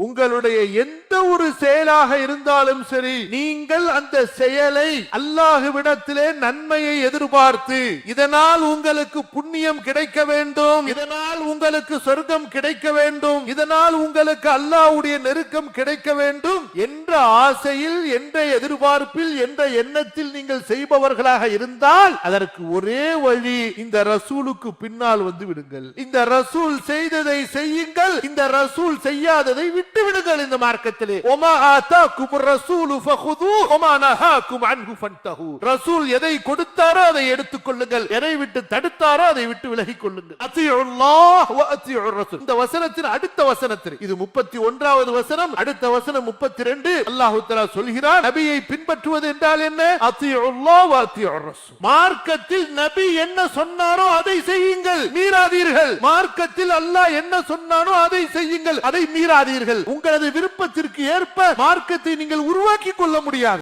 உங்களுடைய எந்த ஒரு செயலாக இருந்தாலும் சரி நீங்கள் அந்த செயலை அல்லாஹுவிடத்திலே நன்மையை எதிர்பார்த்து இதனால் உங்களுக்கு புண்ணியம் கிடைக்க வேண்டும் இதனால் உங்களுக்கு சொர்க்கம் கிடைக்க வேண்டும் இதனால் உங்களுக்கு அல்லாஹ்வுடைய நெருக்கம் கிடைக்க வேண்டும் என்ற ஆசையில் என்ற எதிர்பார்ப்பில் என்ற எண்ணத்தில் நீங்கள் செய்பவர்களாக இருந்தால் அதற்கு ஒரே வழி இந்த ரசூலுக்கு பின்னால் வந்து விடுங்கள். இந்த ரசூல் செய்ததை செய்யுங்கள் இந்த ரசூல் செய்யாததை விட்டு விடுங்கள் இந்த மார்க்கத்திலே. ஒமா ஆதாக்கும் ரசூலு ஃபஹுது ஒமா நஹாக்கும் அன்ஹு ஃபன்தஹு. ரசூல் எதை கொடுத்தாரோ அதை எடுத்துக் கொள்ளுங்கள். எதை விட்டு தடுத்தாரோ அதை விட்டு விலகிக் கொள்ளுங்கள். அத்தியுல்லாஹ் வ அத்தியுர் ரசூல். இந்த வசனத்தின் அடுத்த வசனத்தில். இது முப்பத்தி ஒன்றாவது வசனம் அடுத்த வசனம் முப்பத்தி ரெண்டு. அல்லாஹுத்தலா சொல்கிறார் நபியை பின்பற்றுவது என்றால் என்ன? அத்தியுல்லாஹ் வ மார்க்கத்தில் நபி என்ன சொன்னாரோ அதை செய்யுங்கள் மீறாதீர்கள். மார்க்கத்தில் அல்லாஹ் என்ன சொன்னானோ அதை செய்யுங்கள் அதை மீறாதீர்கள். உங்களது விருப்பத்திற்கு ஏற்ப மார்க்கத்தை நீங்கள் உருவாக்கி கொள்ள முடியாது.